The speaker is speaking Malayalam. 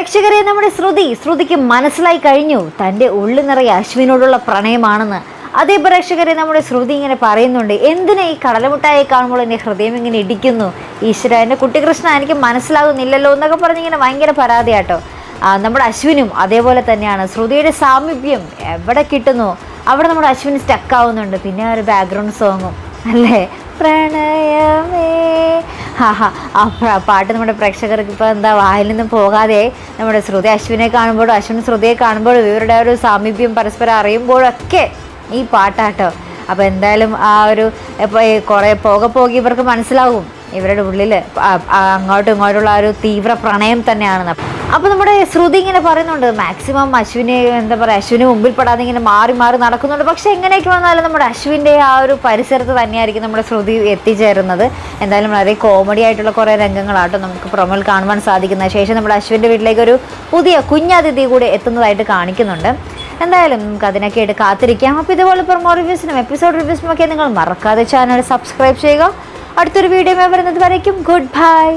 പ്രേക്ഷകരെ നമ്മുടെ ശ്രുതി ശ്രുതിക്ക് മനസ്സിലായി കഴിഞ്ഞു. തന്റെ ഉള്ളു നിറയെ അശ്വിനോടുള്ള പ്രണയമാണെന്ന്. അതേ പ്രേക്ഷകരെ നമ്മുടെ ശ്രുതി ഇങ്ങനെ പറയുന്നുണ്ട്. എന്തിനാ ഈ കടലമുട്ടായി കാണുമ്പോൾ എന്റെ ഹൃദയം ഇങ്ങനെ ഇടിക്കുന്നു? ഈശ്വര എന്റെ കുട്ടികൃഷ്ണ എനിക്ക് മനസ്സിലാകുന്നില്ലല്ലോ എന്നൊക്കെ പറഞ്ഞ് ഇങ്ങനെ ഭയങ്കര പരാതിയാട്ടോ. നമ്മുടെ അശ്വിനും അതേപോലെ തന്നെയാണ്. ശ്രുതിയുടെ സാമീപ്യം എവിടെ കിട്ടുന്നു? അവിടെ നമ്മുടെ അശ്വിൻ സ്റ്റക്കാവുന്നുണ്ട് പിന്നെ ഒരു ബാക്ക്ഗ്രൗണ്ട് സോങ്ങും അല്ലേ? പ്രണയമേ ഹാ ഹാ. ആ പാട്ട് നമ്മുടെ പ്രേക്ഷകർക്ക് ഇപ്പോൾ എന്താ വായിൽ നിന്നും പോകാതെ നമ്മുടെ ശ്രുതി അശ്വിനെ കാണുമ്പോഴും അശ്വിൻ ശ്രുതിയെ കാണുമ്പോഴും ഇവരുടെ ഒരു സാമീപ്യം പരസ്പരം അറിയുമ്പോഴൊക്കെ ഈ പാട്ടാട്ടോ. അപ്പോൾ എന്തായാലും ആ ഒരു കുറേ പോകെ പോകെ ഇവർക്ക് മനസ്സിലാവും. ഇവരുടെ ഉള്ളിൽ അങ്ങോട്ടും ഇങ്ങോട്ടുള്ള ഒരു തീവ്ര പ്രണയം തന്നെയാണെന്ന്. അപ്പോൾ നമ്മുടെ ശ്രുതി ഇങ്ങനെ പറയുന്നുണ്ട് മാക്സിമം അശ്വിനെ എന്താ പറയുക അശ്വിന് മുമ്പിൽ പെടാതെ ഇങ്ങനെ മാറി മാറി നടക്കുന്നുണ്ട്. പക്ഷേ എങ്ങനെയൊക്കെ വന്നാലും നമ്മുടെ അശ്വിന്റെ ആ ഒരു പരിസരത്ത് തന്നെയായിരിക്കും നമ്മുടെ ശ്രുതി എത്തിച്ചേരുന്നത്. എന്തായാലും വളരെ കോമഡി ആയിട്ടുള്ള കുറേ രംഗങ്ങളാട്ടോ നമുക്ക് പ്രൊമോയിൽ കാണുവാൻ സാധിക്കുന്ന ശേഷം നമ്മുടെ അശ്വിന്റെ വീട്ടിലേക്ക് ഒരു പുതിയ കുഞ്ഞതിഥി കൂടി എത്തുന്നതായിട്ട് കാണിക്കുന്നുണ്ട്. എന്തായാലും നമുക്ക് അതിനൊക്കെ ആയിട്ട് കാത്തിരിക്കാം. അപ്പോൾ ഇതുപോലെ പ്രൊമോ റിവ്യൂസിനും എപ്പിസോഡ് റിവ്യൂസിനും ഒക്കെ നിങ്ങൾ മറക്കാതെ ചാനൽ സബ്സ്ക്രൈബ് ചെയ്യുക. അടുത്തൊരു വീഡിയോ വരുന്നത് വരയ്ക്കും. Good bye